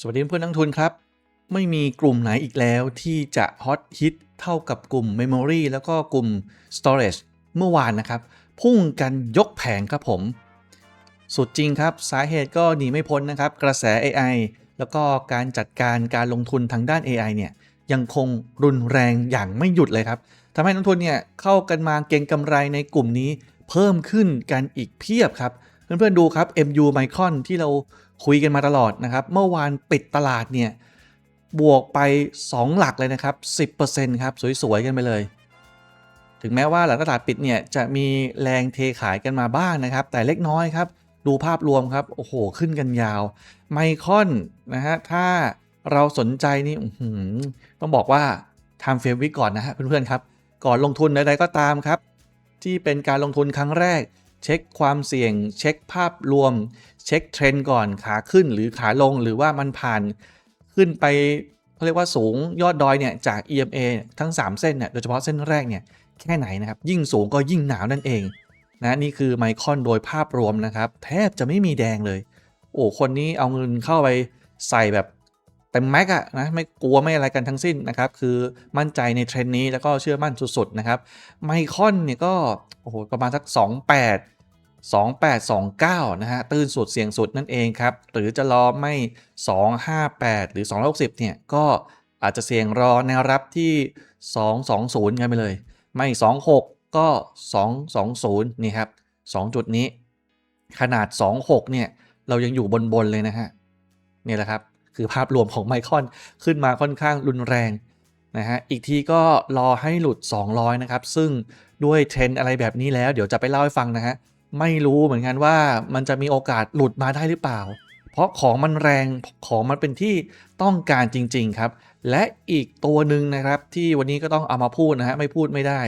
สวัสดีเพื่อนนักทุนครับ ไม่มีกลุ่มไหนอีกแล้วที่จะฮอตฮิตเท่ากับกลุ่ม Memory แล้วก็กลุ่ม Storage เมื่อวานนะครับ พุ่งกันยกแผงครับผม สุดจริงครับ สาเหตุก็หนีไม่พ้นนะครับ กระแส AI แล้วก็การจัดการการลงทุนทางด้าน AI เนี่ย ยังคงรุนแรงอย่างไม่หยุดเลยครับทำให้นักทุนเนี่ยเข้ากันมาเก็งกำไรในกลุ่มนี้เพิ่มขึ้นกันอีกเพียบครับ เพื่อนๆดูครับ MU Micron ที่เรา คุยกันมาตลอดนะครับ เมื่อวานปิดตลาดเนี่ย บวกไป 2 หลักเลยนะครับ 10%ครับ สวย ๆ กันไปเลย ถึงแม้ว่าหลังตลาดปิดเนี่ยจะมีแรงเทขายกันมาบ้างนะครับ แต่เล็กน้อยครับ ดูภาพรวมครับ โอ้โห ขึ้นกันยาว ไมคอนนะฮะ ถ้าเราสนใจนี่ต้องบอกว่าทำเฟรมวิก่อนนะฮะเพื่อนๆครับ ก่อนลงทุนใดๆก็ตามครับ ที่เป็นการลงทุนครั้งแรก เช็คความเสี่ยง เช็คภาพรวม เช็คเทรนด์ก่อนขาขึ้นหรือขาลงหรือว่ามันผ่านขึ้นไปเขาเรียกว่าสูงยอดดอยเนี่ยจาก EMA ทั้ง 3 เส้นเนี่ยโดยเฉพาะเส้นแรกเนี่ยแค่ไหนนะครับ ยิ่งสูงก็ยิ่งหนาวนั่นเองนะนี่คือไมคอนโดยภาพรวมนะครับ แทบจะไม่มีแดงเลย โอ้คนนี้เอาเงินเข้าไปใส่แบบเต็มแม็กอะนะไม่กลัวไม่อะไรกันทั้งสิ้นนะครับ คือมั่นใจในเทรนด์นี้แล้วก็เชื่อมั่นสุดๆนะครับไมคอนเนี่ยก็โอ้โหประมาณสัก 28 2829 นะฮะตื้นสุดเสียงสุดนั่นเองครับ หรือจะรอไม่ 258 หรือ 260 เนี่ย ก็อาจจะเสี่ยงรอแนวรับที่ 220 กันไปเลย ไม่ 26 ก็ 220 นี่ครับ 2 จุดนี้ ขนาด 26 เนี่ย เรายังอยู่บนๆเลยนะฮะนี่แหละครับ คือภาพรวมของไมคอนขึ้นมาค่อนข้างรุนแรงนะฮะ อีกทีก็รอให้หลุด 200 นะครับ ซึ่งด้วยเทรนอะไรแบบนี้แล้ว เดี๋ยวจะไปเล่าให้ฟังนะฮะ ไม่รู้เหมือนกันว่ามันจะมีโอกาสหลุดมาได้หรือเปล่า เพราะของมันแรงของมันเป็นที่ต้องการจริง ๆ ครับ และอีกตัวหนึ่งนะครับที่วันนี้ก็ต้องเอามาพูดนะฮะไม่พูดไม่ได้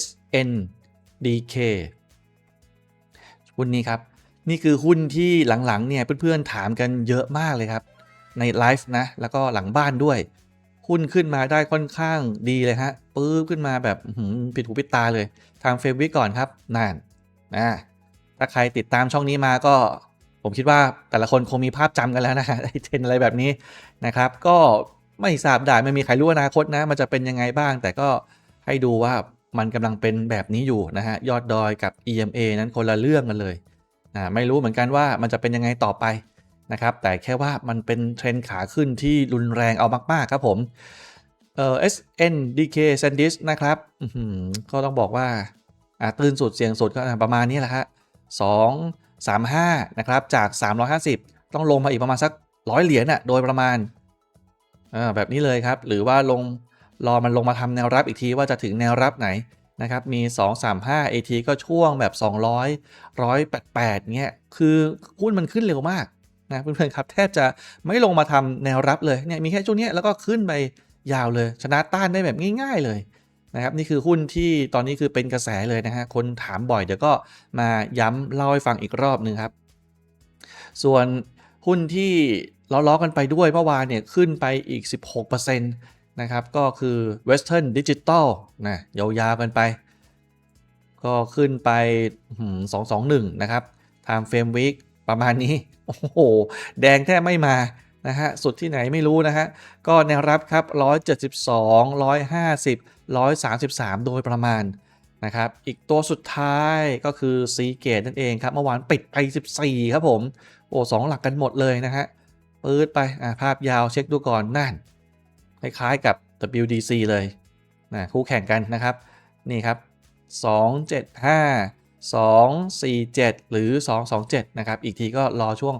SNDK หุ้นนี้ครับ นี่คือหุ้นที่หลังๆเนี่ยเพื่อนๆถามกันเยอะมากเลยครับ ในไลฟ์นะ แล้วก็หลังบ้านด้วย หุ้นขึ้นมาได้ค่อนข้างดีเลยฮะปื้บขึ้นมาแบบอื้อหือปิดหูปิดตาเลย ทางเฟรมวิก่อนครับนั่น นะถ้าใครติดตามช่องนี้มาก็ผมคิดว่าแต่ละคนคงมีภาพจำกันแล้วนะไอเทรนอะไรแบบนี้นะครับ ก็ไม่ทราบได้ไม่มีใครรู้อนาคตนะ มันจะเป็นยังไงบ้าง แต่ก็ให้ดูว่ามันกำลังเป็นแบบนี้อยู่นะฮะยอดดอยกับ EMA นั้นคนละเรื่องกันเลยนะไม่รู้เหมือนกันว่ามันจะเป็นยังไงต่อไปนะครับ แต่แค่ว่ามันเป็นเทรนด์ขาขึ้นที่รุนแรงเอามากๆครับผมเอ่อ SNDK Sandisk นะครับก็ต้องบอกว่า ตื่นสุดเสียงสุดก็ประมาณนี้แหละฮะ2 35นะครับ จาก 350 ต้องลงมาอีกประมาณสักร้อยเหรียญน่ะโดยประมาณาแบบนี้เลยครับ หรือว่าลงรอมันลงมาทำแนวรับอีกทีว่าจะถึงแนวรับไหนนะครับ มี 235 AT ก็ช่วงแบบ 200 188เงี้ย คือหุ้นมันขึ้นเร็วมากนะเพื่อนๆครับ แทบจะไม่ลงมาทำแนวรับเลยเนี่ยมีแค่ช่วงนี้แล้วก็ขึ้นไปยาวเลย ชนะต้านได้แบบง่าย ๆ เลย นะครับนี่คือหุ้นที่ตอนนี้คือเป็นกระแสเลยนะฮะคนถามบ่อยเดี๋ยวก็มาย้ำเล่าให้ฟังอีกรอบหนึ่งครับ ส่วนหุ้นที่ล้อๆกันไปด้วยเมื่อวานเนี่ยขึ้นไปอีก 16%นะครับก็คือ Western Digital นะยาวๆกันไป ก็ขึ้นไป 221 นะครับ Time Frame Week ประมาณนี้ โอ้โห แดงแทบไม่มานะฮะ สุดที่ไหนไม่รู้นะฮะ ก็แนวรับครับ 172 150 133 โดยประมาณนะครับ อีกตัวสุดท้ายก็คือซีเกตนั่นเองครับ เมื่อวานปิดไป 14 ครับผม โอ้สองหลักกันหมดเลยนะฮะปืดไปอ่าภาพยาวเช็คดูก่อนนั่น คล้ายๆกับ WDC เลยนะคู่แข่งกันนะครับ นี่ครับ 275 247 หรือ 227 นะครับ อีกทีก็รอช่วง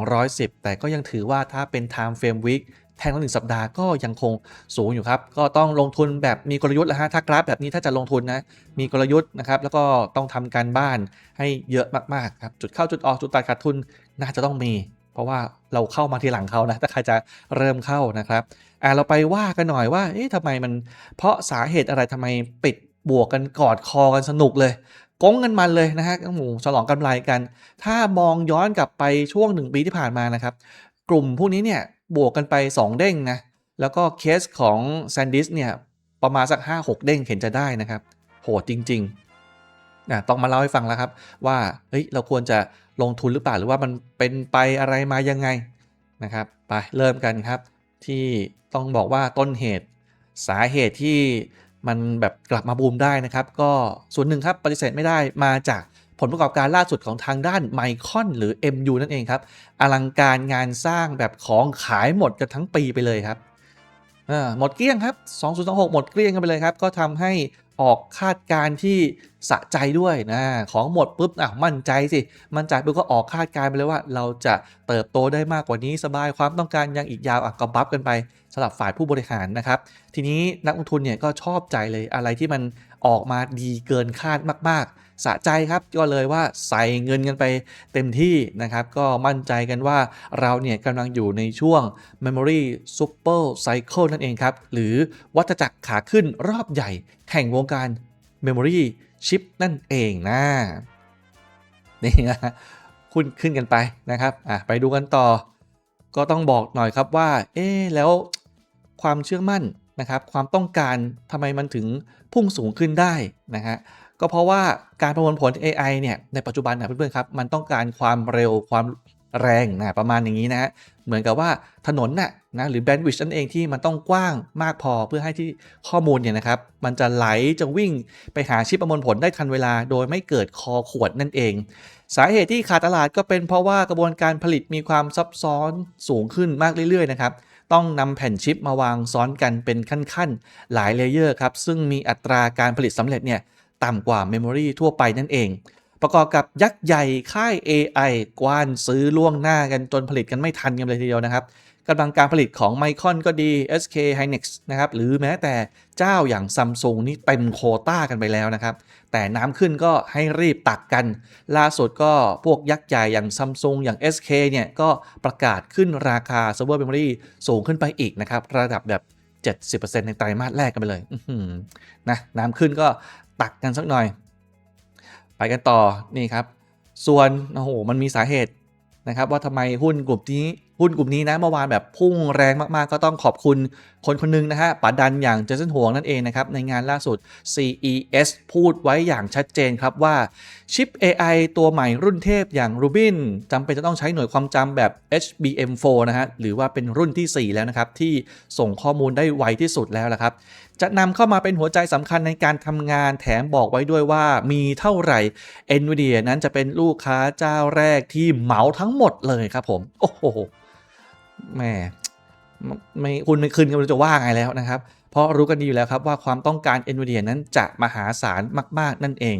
210 แต่ก็ยังถือว่าถ้าเป็น Time Frame Week แทงละหนึ่งสัปดาห์ก็ยังคงสูงอยู่ครับ ก็ต้องลงทุนแบบมีกลยุทธ์แล้วฮะถ้ากราฟแบบนี้ถ้าจะลงทุนนะ มีกลยุทธ์นะครับ แล้วก็ต้องทำการบ้านให้เยอะมากๆครับ จุดเข้าจุดออกจุดตัดขาดทุนน่าจะต้องมี เพราะว่าเราเข้ามาทีหลังเขานะ ถ้าใครจะเริ่มเข้านะครับ อ่าเราไปว่ากันหน่อยว่า เอ๊ะทำไมมัน เพราะสาเหตุอะไรทำไมปิดบวกกันกอดคอกันสนุกเลยก้งกันมันเลยนะฮะโอ้โหฉลองกำไรกัน ถ้ามองย้อนกลับไปช่วงหนึ่งปีที่ผ่านมานะครับ กลุ่มพวกนี้เนี่ย บวกกันไป 2 เด้งนะ แล้วก็เคสของ SanDisk เนี่ย ประมาณสัก 5-6 เด้งเห็นจะได้นะครับ โหดจริงๆนะต้องมาเล่าให้ฟังแล้วครับ ว่าเฮ้ยเราควรจะลงทุนหรือเปล่าหรือว่ามันเป็นไปอะไรมายังไงนะครับไปเริ่มกันครับ ที่ต้องบอกว่าต้นเหตุสาเหตุที่มันแบบกลับมาบูมได้นะครับ ก็ส่วนหนึ่งครับปฏิเสธไม่ได้มาจาก ผลประกอบการล่าสุดของทางด้านไมคอนหรือ MU นั่นเองครับ อลังการงานสร้างแบบของขายหมดกันทั้งปีไปเลยครับหมดเกลี้ยงครับ 2026 หมดเกลี้ยงกันไปเลยครับ ก็ทำให้ออกคาดการณ์ที่สะใจด้วยนะ ของหมดปุ๊บอะมั่นใจสิ มั่นใจปุ๊บก็ออกคาดการณ์ไปเลยว่า เราจะเติบโตได้มากกว่านี้สบายความต้องการยังอีกยาวอะก็บัฟกันไปสำหรับฝ่ายผู้บริหารนะครับ ทีนี้นักลงทุนเนี่ยก็ชอบใจเลยอะไรที่มันออกมาดีเกินคาดมากๆ สะใจครับก็เลยว่าใส่เงินกันไปเต็มที่นะครับ ก็มั่นใจกันว่าเราเนี่ยกำลังอยู่ในช่วง Memory Super Cycle นั่นเองครับ หรือวัฏจักรขาขึ้นรอบใหญ่แห่งวงการ Memory Chip นั่นเองนะนี่นะขึ้นขึ้นกันไปนะครับอะไปดูกันต่อ ก็ต้องบอกหน่อยครับว่า เอ๊แล้วความเชื่อมั่นนะครับ ความต้องการทำไมมันถึงพุ่งสูงขึ้นได้นะฮะ ก็เพราะว่าการประมวลผล AI เนี่ยในปัจจุบันนะเพื่อนๆครับมันต้องการความเร็วความแรงนะประมาณอย่างนี้นะฮะเหมือนกับว่าถนนน่ะนะหรือแบนด์วิชนั่นเองที่มันต้องกว้างมากพอเพื่อให้ที่ข้อมูลเนี่ยนะครับ มันจะไหลจะวิ่งไปหาชิปประมวลผลได้ทันเวลา โดยไม่เกิดคอขวดนั่นเอง สาเหตุที่ขาดตลาดก็เป็นเพราะว่ากระบวนการผลิตมีความซับซ้อนสูงขึ้นมากเรื่อยๆนะครับต้องนำแผ่นชิปมาวางซ้อนกันเป็นขั้นๆ หลายเลเยอร์ครับซึ่งมีอัตราการผลิตสำเร็จเนี่ย ต่ำกว่าเมมโมรีทั่วไปนั่นเอง ประกอบกับยักษ์ใหญ่ค่าย AI กว้านซื้อล่วงหน้ากันจนผลิตกันไม่ทันกันเลยทีเดียวนะครับกำลังการผลิตของไมคอนก็ดี SK Hynix นะครับ หรือแม้แต่เจ้าอย่างซัมซุงนี่เต็มโคต้ากันไปแล้วนะครับ แต่น้ำขึ้นก็ให้รีบตักกัน ล่าสุดก็พวกยักษ์ใหญ่อย่างซัมซุงอย่าง SK เนี่ยก็ประกาศขึ้นราคา Server Memory สูงขึ้นไปอีกนะครับ ระดับแบบ70%ในไตรมาสแรกกันไปเลยนะน้ำขึ้นก็ ตักกันสักหน่อย ไปกันต่อนี่ครับ ส่วนโอ้โหมันมีสาเหตุนะครับ ว่าทำไมหุ้นกลุ่มนี้หุ้นกลุ่มนี้นะเมื่อวานแบบพุ่งแรงมากๆ ก็ต้องขอบคุณคนคนหนึงนะฮะป๋าดันอย่างเจสันหวงนั่นเองนะครับ ในงานล่าสุด CES พูดไว้อย่างชัดเจนครับว่าชิป AI ตัวใหม่รุ่นเทพอย่าง Rubin จำเป็นจะต้องใช้หน่วยความจำแบบ HBM4 นะฮะ หรือว่าเป็นรุ่นที่ 4 แล้วนะครับ ที่ส่งข้อมูลได้ไวที่สุดแล้วละครับ จะนำเข้ามาเป็นหัวใจสำคัญในการทำงานแถมบอกไว้ด้วยว่ามีเท่าไหร่ NVIDIA นั้นจะเป็นลูกค้าเจ้าแรกที่เหมาทั้งหมดเลยครับผม โอ้โหแม่ไม่คุณไม่คืนกันจะว่าไงแล้วนะครับ เพราะรู้กันดีอยู่แล้วครับว่าความต้องการ NVIDIA นั้นจะมหาศาลมาก ๆ นั่นเอง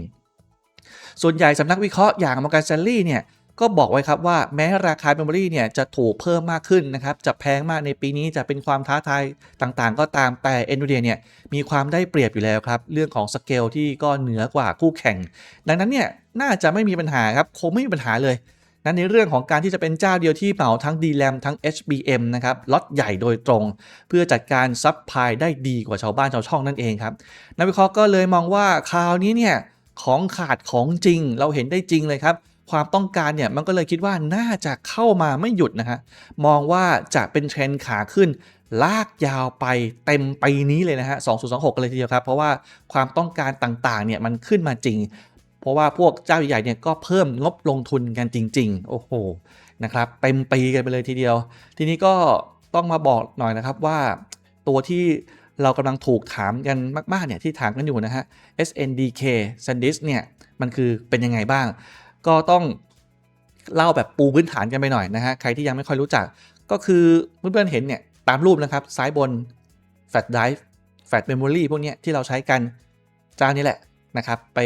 ส่วนใหญ่สำนักวิเคราะห์อย่าง Morgan Stanley เนี่ย ก็บอกไว้ครับว่าแม้ราคาเมมโมรีเนี่ยจะถูกเพิ่มมากขึ้นนะครับ จะแพงมากในปีนี้จะเป็นความท้าทายต่างๆ ก็ตามแต่ NVIDIA เนี่ยมีความได้เปรียบอยู่แล้วครับ เรื่องของสเกลที่ก็เหนือกว่าคู่แข่ง ดังนั้นเนี่ยน่าจะไม่มีปัญหาครับ คงไม่มีปัญหาเลยนั้นในเรื่องของการที่จะเป็นเจ้าเดียวที่เหมาทั้ง DRAM ทั้ง HBM นะครับล็อตใหญ่โดยตรง เพื่อจัดการซับพลายได้ดีกว่าชาวบ้านชาวช่องนั่นเองครับนักวิเคราะห์ก็เลยมองว่าคราวนี้เนี่ยของขาดของจริงเราเห็นได้จริงเลยครับ ความต้องการเนี่ยมันก็เลยคิดว่าน่าจะเข้ามาไม่หยุดนะฮะมองว่าจะเป็นเทรนด์ขาขึ้น ลากยาวไปเต็มปีนี้เลยนะฮะ 2026กันเลยทีเดียวครับ เพราะว่าความต้องการต่างๆเนี่ยมันขึ้นมาจริง เพราะว่าพวกเจ้าใหญ่ๆเนี่ยก็เพิ่มงบลงทุนกันจริง ๆ โอ้โหนะครับเต็มปีกันไปเลยทีเดียว ทีนี้ก็ต้องมาบอกหน่อยนะครับว่าตัวที่เรากำลังถูกถามกันมากๆเนี่ยที่ถามกันอยู่นะฮะ SNDK SanDisk เนี่ยมันคือเป็นยังไงบ้าง ก็ต้องเล่าแบบปูพื้นฐานกันไปหน่อยนะฮะ ใครที่ยังไม่ค่อยรู้จัก ก็คือเพื่อนๆเห็นเนี่ยตามรูปนะครับ ซ้ายบน Flash Drive Flash Memory พวกเนี้ยที่เราใช้กันเจ้านี้แหละนะครับ ไป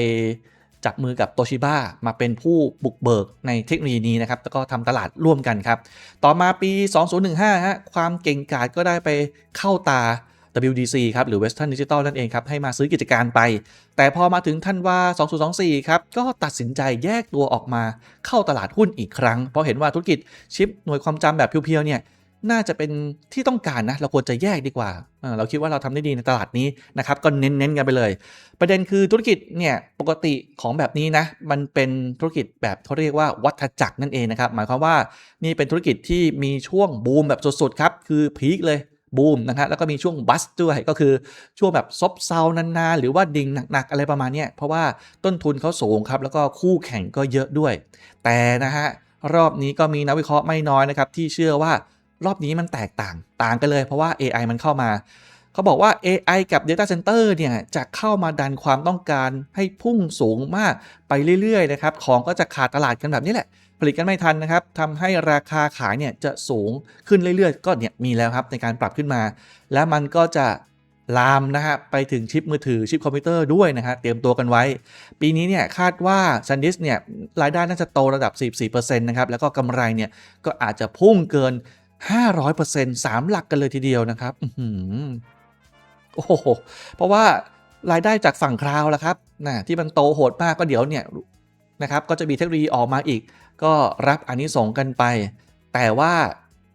จับมือกับ Toshiba มาเป็นผู้บุกเบิกในเทคโนโลยีนี้นะครับ แล้วก็ทำตลาดร่วมกันครับ ต่อมาปี 2015ฮะความเก่งกาจก็ได้ไปเข้าตา WDC ครับหรือ Western Digital นั่นเองครับให้มาซื้อกิจการไป แต่พอมาถึงท่านว่า 2024 ครับก็ตัดสินใจแยกตัวออกมาเข้าตลาดหุ้นอีกครั้ง เพราะเห็นว่าธุรกิจชิปหน่วยความจำแบบเพียวๆเนี่ยน่าจะเป็นที่ต้องการนะ เราควรจะแยกดีกว่า เราคิดว่าเราทำได้ดีในตลาดนี้นะครับ ก็เน้นๆกันไปเลย ประเด็นคือธุรกิจเนี่ยปกติของแบบนี้นะ มันเป็นธุรกิจแบบเขาเรียกว่าวัฏจักรนั่นเองนะครับ หมายความว่านี่เป็นธุรกิจที่มีช่วงบูมแบบสุดๆครับ คือพีคเลย บูมนะครับแล้วก็มีช่วงบัสด้วยก็คือช่วงแบบซบเซานานๆ หรือว่าดิ่งหนักๆ อะไรประมาณนี้เพราะว่าต้นทุนเขาสูงครับแล้วก็คู่แข่งก็เยอะด้วย แต่นะฮะรอบนี้ก็มีนักวิเคราะห์ไม่น้อยนะครับที่เชื่อว่ารอบนี้มันแตกต่างต่างกันเลยเพราะว่า AI มันเข้ามาเขาบอกว่า AI กับ Data Center เนี่ยจะเข้ามาดันความต้องการให้พุ่งสูงมากไปเรื่อยๆนะครับของก็จะขาดตลาดกันแบบนี้แหละ ผลิตกันไม่ทันนะครับทำให้ราคาขายเนี่ยจะสูงขึ้นเรื่อยๆ ก็เนี่ยมีแล้วครับในการปรับขึ้นมา แล้วมันก็จะลามนะฮะไปถึงชิปมือถือชิปคอมพิวเตอร์ด้วยนะฮะเตรียมตัวกันไว้ ปีนี้เนี่ยคาดว่า SanDisk เนี่ยรายได้น่าจะโตระดับ 44%นะครับแล้วก็กำไรเนี่ยก็อาจจะพุ่งเกิน 500% 3 หลักกันเลยทีเดียวนะครับอืโอ้โหเพราะว่ารายได้จากฝั่งคลาวด์ละครับนะที่มันโตโหดมากก็เดี๋ยวเนี่ยนะครับก็จะมีเทคโนโลยีออกมาอีก ก็รับอันนี้ส่งกันไป แต่ว่า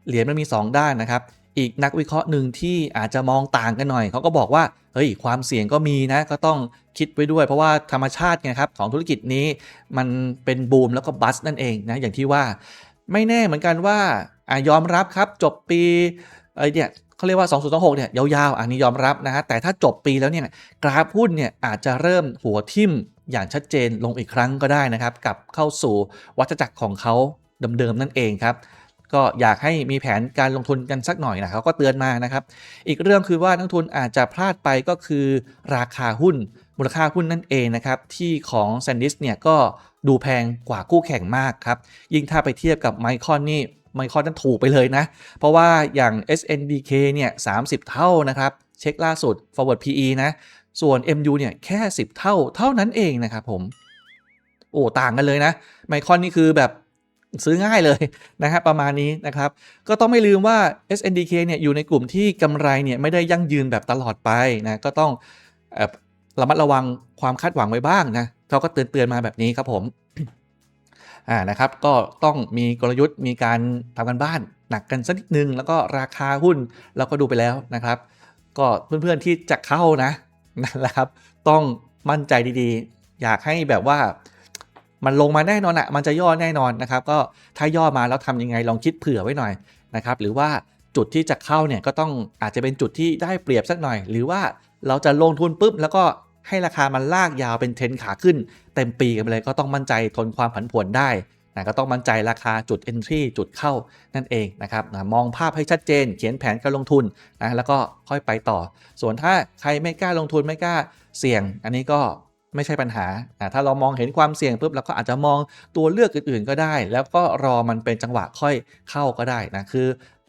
เหรียญมันมี 2 ด้านนะครับ อีกนักวิเคราะห์หนึ่งที่อาจจะมองต่างกันหน่อย เขาก็บอกว่า เฮ้ย ความเสี่ยงก็มีนะ ก็ต้องคิดไว้ด้วย เพราะว่าธรรมชาติไงครับของธุรกิจนี้มันเป็นบูมแล้วก็บัสนั่นเองนะ อย่างที่ว่า ไม่แน่เหมือนกันว่าอะยอมรับครับ จบปีเอ้เนี่ยเขาเรียกว่า 2026เนี่ยยาวๆ อันนี้ยอมรับนะฮะ แต่ถ้าจบปีแล้วเนี่ยกราฟหุ้นเนี่ยอาจจะเริ่มหัวทิ่ม อย่างชัดเจนลงอีกครั้งก็ได้นะครับกลับเข้าสู่วัฏจักรของเขาเดิมๆนั่นเองครับก็อยากให้มีแผนการลงทุนกันสักหน่อยนะเขาก็เตือนมานะครับ อีกเรื่องคือว่านักทุนอาจจะพลาดไปก็คือราคาหุ้น มูลค่าหุ้นนั่นเองนะครับ ที่ของ SanDisk เนี่ยก็ดูแพงกว่าคู่แข่งมากครับ ยิ่งถ้าไปเทียบกับไมคอนนี่ไมคอนนั้นถูกไปเลยนะ เพราะว่าอย่าง SNDK เนี่ย30 เท่านะครับ เช็คล่าสุด forward PE นะ ส่วน MU เนี่ยแค่ 10 เท่าเท่านั้นเองนะครับผม โอ้ต่างกันเลยนะ ไมคอนนี่คือแบบซื้อง่ายเลยนะครับประมาณนี้นะครับ ก็ต้องไม่ลืมว่า SNDK เนี่ยอยู่ในกลุ่มที่กำไรเนี่ยไม่ได้ยั่งยืนแบบตลอดไปนะก็ต้องระมัดระวังความคาดหวังไว้บ้างนะเขาก็เตือนเตือนๆมาแบบนี้ครับผมอ่านะครับก็ต้องมีกลยุทธ์มีการทำกันบ้านหนักกันสักนิดนึง แล้วก็ราคาหุ้นเราก็ดูไปแล้วนะครับ ก็เพื่อนๆที่จะเข้านะ นั่นแหละครับ ต้องมั่นใจดีๆ อยากให้แบบว่ามันลงมาแน่นอนอะมันจะย่อแน่นอนนะครับ ก็ถ้าย่อมาแล้วทำยังไงลองคิดเผื่อไว้หน่อยนะครับ หรือว่าจุดที่จะเข้าเนี่ยก็ต้องอาจจะเป็นจุดที่ได้เปรียบสักหน่อย หรือว่าเราจะลงทุนปุ๊บแล้วก็ให้ราคามันลากยาวเป็นเทรนขาขึ้น เต็มปีกันไปเลยก็ต้องมั่นใจทนความผันผวนได้ นะก็ต้องมั่นใจราคาจุด entry จุดเข้านั่นเองนะครับนะมองภาพให้ชัดเจน เขียนแผนการลงทุนนะแล้วก็ค่อยไปต่อ ส่วนถ้าใครไม่กล้าลงทุนไม่กล้าเสี่ยง อันนี้ก็ไม่ใช่ปัญหาอะถ้าเรามองเห็นความเสี่ยงปุ๊บเราก็อาจจะมองตัวเลือกอื่นๆก็ได้ แล้วก็รอมันเป็นจังหวะค่อยเข้าก็ได้นะคือ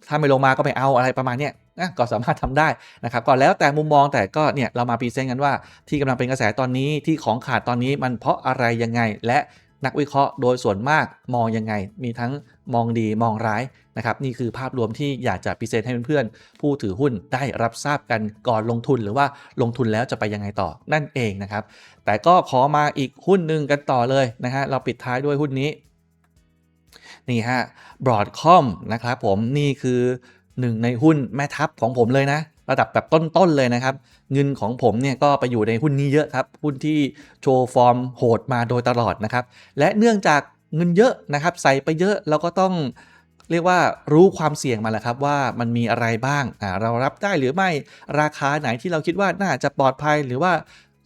ถ้าไม่ลงมาก็ไม่เอาอะไรประมาณนี้นะก็สามารถทำได้นะครับก็แล้วแต่มุมมองแต่ก็เนี่ยเรามาพรีเซนต์กันว่าที่กำลังเป็นกระแสตอนนี้ที่ของขาดตอนนี้มันเพราะอะไรยังไง และ นักวิเคราะห์โดยส่วนมากมองยังไง มีทั้งมองดีมองร้ายนะครับนี่คือภาพรวมที่อยากจะพรีเซนต์ให้เพื่อนๆผู้ถือหุ้นได้รับทราบกันก่อนลงทุนหรือว่าลงทุนแล้วจะไปยังไงต่อนั่นเองนะครับ แต่ก็ขอมาอีกหุ้นหนึ่งกันต่อเลยนะฮะเราปิดท้ายด้วยหุ้นนี้นี่ฮะ Broadcom นะครับผมนี่คือหนึ่งในหุ้นแม่ทัพของผมเลยนะ ระดับแบบต้นๆเลยนะครับ เงินของผมเนี่ยก็ไปอยู่ในหุ้นนี้เยอะครับ หุ้นที่โชว์ฟอร์มโหดมาโดยตลอดนะครับ และเนื่องจากเงินเยอะนะครับ ใส่ไปเยอะเราก็ต้องเรียกว่ารู้ความเสี่ยงมาแหละครับว่ามันมีอะไรบ้างอ่าเรารับได้หรือไม่ราคาไหนที่เราคิดว่าน่าจะปลอดภัยหรือว่า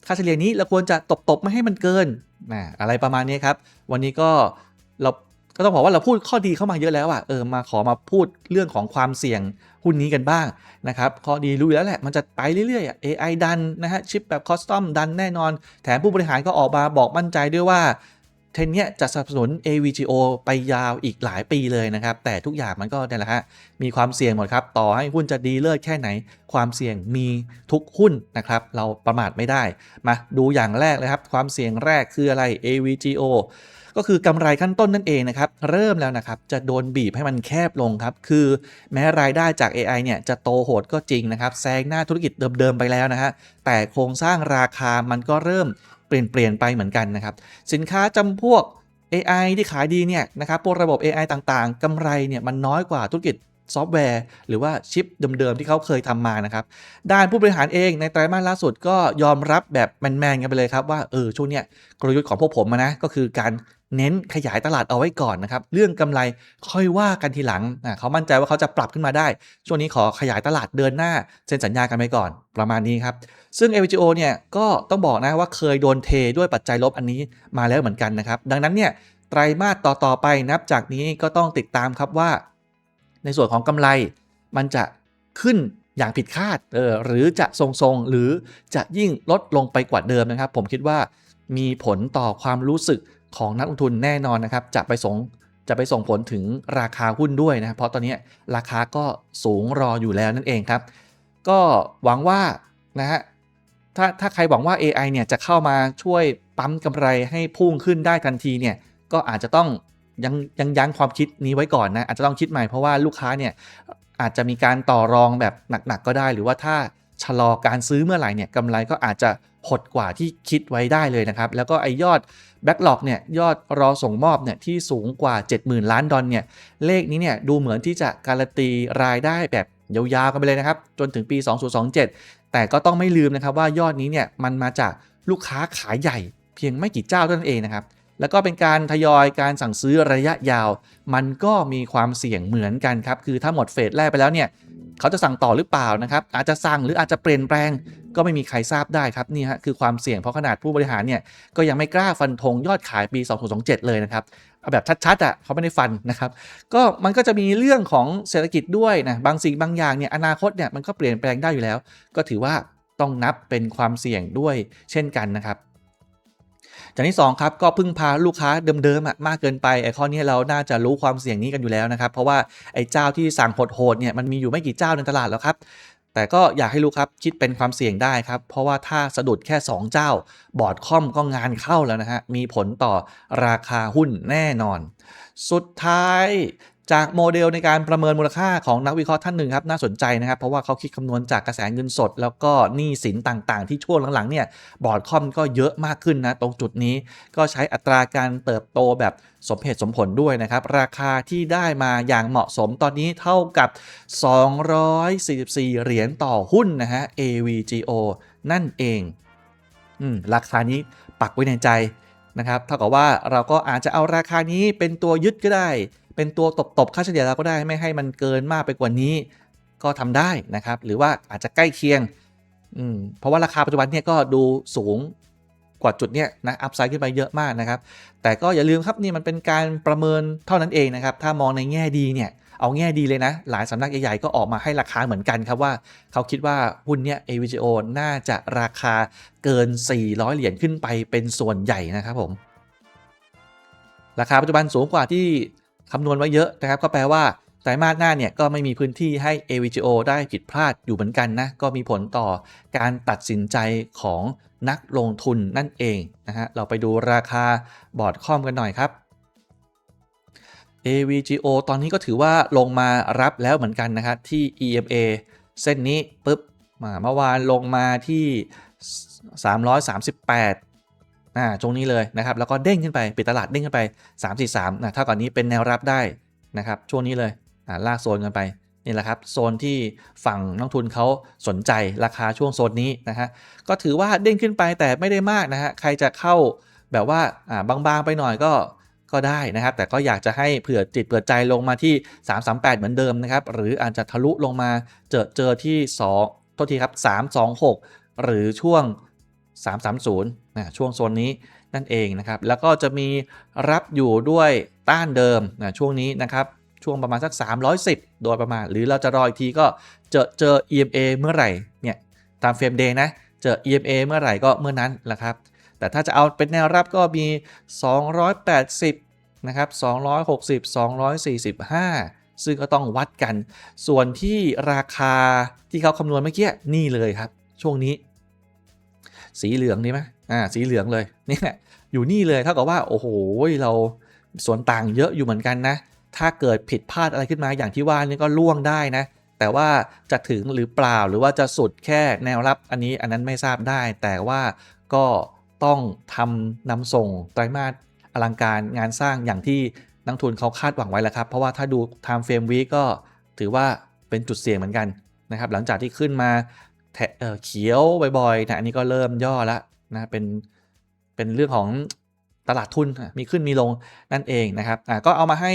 ค่าเฉลี่ยนี้เราควรจะตบๆไม่ให้มันเกินนะอะไรประมาณนี้ครับ วันนี้ก็เราก็ต้องบอกว่าเราพูดข้อดีเข้ามาเยอะแล้วอะเออมาขอมาพูดเรื่องของความเสี่ยง หุ้นนี้กันบ้างนะครับข้อดีรู้อยู่แล้วแหละมันจะไปเรื่อยๆอะ AI ดันนะฮะชิปแบบคอสตอมดันแน่นอน แถมผู้บริหารก็ออกมาบอกมั่นใจด้วยว่าเทรนเนี้ยจะสนับสนุน AVGO ไปยาวอีกหลายปีเลยนะครับ แต่ทุกอย่างมันก็เนี่ยแหละฮะมีความเสี่ยงหมดครับ ต่อให้หุ้นจะดีเลิศแค่ไหน ความเสี่ยงมีทุกหุ้นนะครับ เราประมาทไม่ได้ มาดูอย่างแรกเลยครับ ความเสี่ยงแรกคืออะไร AVGO ก็คือกำไรขั้นต้นนั่นเองนะครับ เริ่มแล้วนะครับจะโดนบีบให้มันแคบลงครับ คือแม้รายได้จาก AI เนี่ยจะโตโหดก็จริงนะครับแซงหน้าธุรกิจเดิมๆไปแล้วนะฮะแต่โครงสร้างราคามันก็เริ่มเปลี่ยนเปลี่ยนไปเหมือนกันนะครับ สินค้าจำพวก AI ที่ขายดีเนี่ยนะครับพวกระบบ AI ต่างๆกำไรเนี่ยมันน้อยกว่าธุรกิจซอฟต์แวร์ หรือว่าชิปเดิมๆ ที่เขาเคยทำมานะครับ ด้านผู้บริหารเองในไตรมาสล่าสุดก็ยอมรับแบบแมนๆ กันไปเลยครับ ว่าเออช่วงเนี้ยกลยุทธ์ของพวกผมนะ ก็คือการ เน้นขยายตลาดเอาไว้ก่อนนะครับ เรื่องกำไรค่อยว่ากันทีหลังเขามั่นใจว่าเขาจะปรับขึ้นมาได้ ช่วงนี้ขอขยายตลาดเดินหน้าเซ็นสัญญากันไปก่อนประมาณนี้ครับ ซึ่ง LGO เนี่ยก็ต้องบอกนะว่าเคยโดนเทด้วยปัจจัยลบอันนี้มาแล้วเหมือนกันนะครับ ดังนั้นเนี่ยไตรมาสต่อๆไปนับจากนี้ก็ต้องติดตามครับว่า ในในส่วนของกำไรมันจะขึ้นอย่างผิดคาดเออหรือจะทรงๆ หรือจะยิ่งลดลงไปกว่าเดิมนะครับ ผมคิดว่ามีผลต่อความรู้สึก ของนักลงทุนแน่นอนนะครับ จะไปส่งจะไปส่งผลถึงราคาหุ้นด้วยนะ เพราะตอนนี้ราคาก็สูงรออยู่แล้วนั่นเองครับ ก็หวังว่านะฮะถ้าถ้าใครหวังว่า AI เนี่ยจะเข้ามาช่วยปั๊มกำไรให้พุ่งขึ้นได้ทันทีเนี่ยก็อาจจะต้องยังยังยั้งความคิดนี้ไว้ก่อนนะอาจจะต้องคิดใหม่เพราะว่าลูกค้าเนี่ยอาจจะมีการต่อรองแบบหนักๆก็ได้ หรือว่าถ้าชะลอการซื้อเมื่อไหร่เนี่ยกำไรก็อาจจะ หดกว่าที่คิดไว้ได้เลยนะครับ แล้วก็ไอยอดแบ็กหลอกเนี่ยยอดรอส่งมอบเนี่ยที่สูงกว่า 70,000 ล้านดอลเนี่ยเลขนี้เนี่ยดูเหมือนที่จะการันตีรายได้แบบยาวๆกันไปเลยนะครับ จนถึงปี 2027 แต่ก็ต้องไม่ลืมนะครับว่ายอดนี้เนี่ยมันมาจากลูกค้าขายใหญ่ เพียงไม่กี่เจ้าเท่านั้นเองนะครับ แล้วก็เป็นการทยอยการสั่งซื้อระยะยาว มันก็มีความเสี่ยงเหมือนกันครับ คือถ้าหมดเฟสแรกไปแล้วเนี่ยเขาจะสั่งต่อหรือเปล่านะครับ อาจจะสั่งหรืออาจจะเปลี่ยนแปลง ก็ไม่มีใครทราบได้ครับนี่ฮะคือความเสี่ยงเพราะขนาดผู้บริหารเนี่ยก็ยังไม่กล้าฟันธงยอดขายปี 2027 เลยนะครับเอาแบบชัดๆอะเขาไม่ได้ฟันนะครับก็มันก็จะมีเรื่องของเศรษฐกิจด้วยนะบางสิ่งบางอย่างเนี่ยอนาคตเนี่ยมันก็เปลี่ยนแปลงได้อยู่แล้ว ก็ถือว่าต้องนับเป็นความเสี่ยงด้วยเช่นกันนะครับ จากที่2ครับก็พึ่งพาลูกค้าเดิมๆมากเกินไปไอ้ข้อนี้เราน่าจะรู้ความเสี่ยงนี้กันอยู่แล้วนะครับ เพราะว่าไอ้เจ้าที่สั่งโหดๆเนี่ยมันมีอยู่ไม่กี่เจ้าในตลาดแล้วครับแต่ก็อยากให้รู้ครับคิดเป็นความเสี่ยงได้ครับ เพราะว่าถ้าสะดุดแค่ 2 เจ้า บอร์ดคอมก็งานเข้าแล้วนะฮะมีผลต่อราคาหุ้นแน่นอน สุดท้าย จากโมเดลในการประเมินมูลค่าของนักวิเคราะห์ท่านหนึ่งครับน่าสนใจนะครับ เพราะว่าเขาคิดคำนวณจากกระแสเงินสด แล้วก็หนี้สินต่างๆ ที่ช่วงหลังๆเนี่ยบอร์ดคอมก็เยอะมากขึ้นนะ ตรงจุดนี้ก็ใช้อัตราการเติบโตแบบสมเหตุสมผลด้วยนะครับ ราคาที่ได้มาอย่างเหมาะสมตอนนี้เท่ากับ 244 เหรียญต่อหุ้นนะฮะ AVGO นั่นเองอืมราคานี้ปักไว้ในใจนะครับเท่ากับว่าเราก็อาจจะเอาราคานี้เป็นตัวยึดก็ได้ เป็นตัวตบๆค่าเฉลี่ยเราก็ได้ไม่ให้มันเกินมากไปกว่านี้ ก็ทำได้นะครับ หรือว่าอาจจะใกล้เคียงอืมเพราะว่าราคาปัจจุบันเนี่ยก็ดูสูงกว่าจุดเนี้ยนะอัพไซด์ขึ้นไปเยอะมากนะครับ แต่ก็อย่าลืมครับนี่มันเป็นการประเมินเท่านั้นเองนะครับ ถ้ามองในแง่ดีเนี่ย เอาแง่ดีเลยนะ หลายสำนักใหญ่ๆก็ออกมาให้ราคาเหมือนกันครับว่า เขาคิดว่าหุ้นเนี้ย AVGO น่าจะราคาเกิน 400 เหรียญขึ้นไปเป็นส่วนใหญ่นะครับผม ราคาปัจจุบันสูงกว่าที่ คำนวณไว้เยอะนะครับ ก็แปลว่าไตรมาสหน้าเนี่ยก็ไม่มีพื้นที่ให้ AVGO ได้ผิดพลาดอยู่เหมือนกันนะ ก็มีผลต่อการตัดสินใจของนักลงทุนนั่นเองนะฮะ เราไปดูราคาบอร์ดคอมกันหน่อยครับ AVGO ตอนนี้ก็ถือว่าลงมารับแล้วเหมือนกันนะครับที่ EMA เส้นนี้ปุ๊บมาเมื่อวานลงมาที่ 338 อ่าตรงนี้เลยนะครับแล้วก็เด้งขึ้นไปปิดตลาดเด้งขึ้นไป 3 4 3นะเท่ากับนี้เป็นแนวรับได้นะครับช่วงนี้เลยอ่าลากโซนกันไปนี่แหละครับโซนที่ฝั่งนักทุนเขาสนใจราคาช่วงโซนนี้นะฮะก็ถือว่าเด้งขึ้นไปแต่ไม่ได้มากนะฮะใครจะเข้าแบบว่าอ่าบางๆไปหน่อยก็ก็ได้นะครับ แต่ก็อยากจะให้เผื่อจิตเผื่อใจลงมาที่ 338 เหมือนเดิมนะครับ หรืออาจจะทะลุลงมาเจอเจอที่2โทษทีครับ 326 หรือช่วง 330 นะช่วงโซนนี้นั่นเองนะครับ แล้วก็จะมีรับอยู่ด้วยต้านเดิมนะช่วงนี้นะครับ ช่วงประมาณสัก 310 โดยประมาณ หรือเราจะรออีกทีก็เจอเจอ EMA เมื่อไหร่เนี่ยตามเฟรมเดย์นะเจอ EMA เมื่อไหร่ก็เมื่อนั้นแหละครับ แต่ถ้าจะเอาเป็นแนวรับก็มี 280 นะครับ 260 245 ซึ่งก็ต้องวัดกัน ส่วนที่ราคาที่เขาคำนวณเมื่อกี้นี่เลยครับ ช่วงนี้ สีเหลืองนี่ไหม อ่าสีเหลืองเลยนี่อยู่นี่เลยเท่ากับว่าโอ้โหเราส่วนต่างเยอะอยู่เหมือนกันนะ ถ้าเกิดผิดพลาดอะไรขึ้นมาอย่างที่ว่านี่ก็ล่วงได้นะ แต่ว่าจะถึงหรือเปล่าหรือว่าจะสุดแค่แนวรับอันนี้อันนั้นไม่ทราบได้ แต่ว่าก็ต้องทำนำส่งไตรมาสอลังการงานสร้างอย่างที่นักทุนเขาคาดหวังไว้แล้วครับ เพราะว่าถ้าดู time frame week ก็ถือว่าเป็นจุดเสี่ยงเหมือนกันนะครับ หลังจากที่ขึ้นมาเขียวบ่อยๆนะอันนี้ก็เริ่มย่อแล้ว นะเป็นเป็นเรื่องของตลาดทุนมีขึ้นมีลงนั่นเองนะครับอ่าก็เอามาให้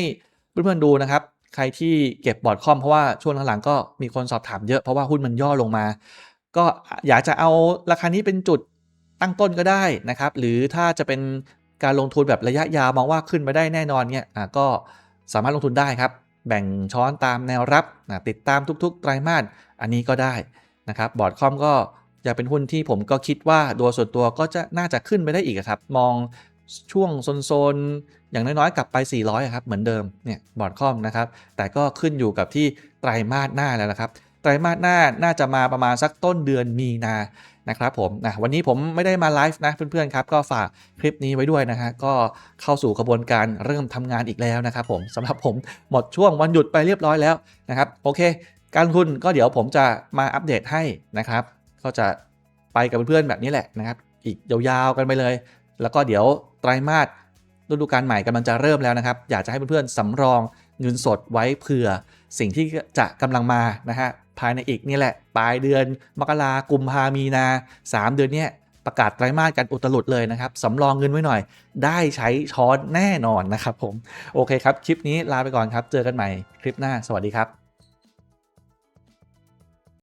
เพื่อนๆดูนะครับ ใครที่เก็บบอร์ดคอมเพราะว่าช่วงหลังๆก็มีคนสอบถามเยอะเพราะว่าหุ้นมันย่อลงมา ก็อยากจะเอาราคานี้เป็นจุดตั้งต้นก็ได้นะครับ หรือถ้าจะเป็นการลงทุนแบบระยะยาวมองว่าขึ้นไปได้แน่นอนเนี่ยก็สามารถลงทุนได้ครับ แบ่งช้อนตามแนวรับติดตามทุกๆ ไตรมาสอันนี้ก็ได้นะครับบอร์ดคอมก็ จะเป็นหุ้นที่ผมก็คิดว่าโดยส่วนตัวก็จะน่าจะขึ้นไปได้อีกครับ มองช่วงโซนๆอย่างน้อยๆ กลับไป 400อะครับเหมือนเดิมเนี่ยบอร์ดคอมนะครับ แต่ก็ขึ้นอยู่กับที่ไตรมาสหน้าแล้วนะครับ ไตรมาสหน้าน่าจะมาประมาณสักต้นเดือนมีนานะครับผมนะวันนี้ผมไม่ได้มาไลฟ์นะเพื่อนๆครับ ก็ฝากคลิปนี้ไว้ด้วยนะฮะก็เข้าสู่กระบวนการเริ่มทำงานอีกแล้วนะครับผมสำหรับผมหมดช่วงวันหยุดไปเรียบร้อยแล้วนะครับโอเค การลงทุนก็เดี๋ยวผมจะมาอัปเดตให้นะครับ ก็จะไปกับเพื่อนๆแบบนี้แหละนะครับ อีกยาวๆกันไปเลย แล้วก็เดี๋ยวไตรมาสฤดูกาลใหม่กำลังจะเริ่มแล้วนะครับ อยากจะให้เพื่อนๆสำรองเงินสดไว้เผื่อสิ่งที่จะกำลังมานะฮะภายในอีกนี่แหละ ปลายเดือนมกรากุมภามีนา 3 เดือนเนี้ยประกาศไตรมาสกันอุตลุดเลยนะครับสำรองเงินไว้หน่อย ได้ใช้ช้อนแน่นอนนะครับผม โอเคครับ คลิปนี้ลาไปก่อนครับ เจอกันใหม่คลิปหน้า สวัสดีครับ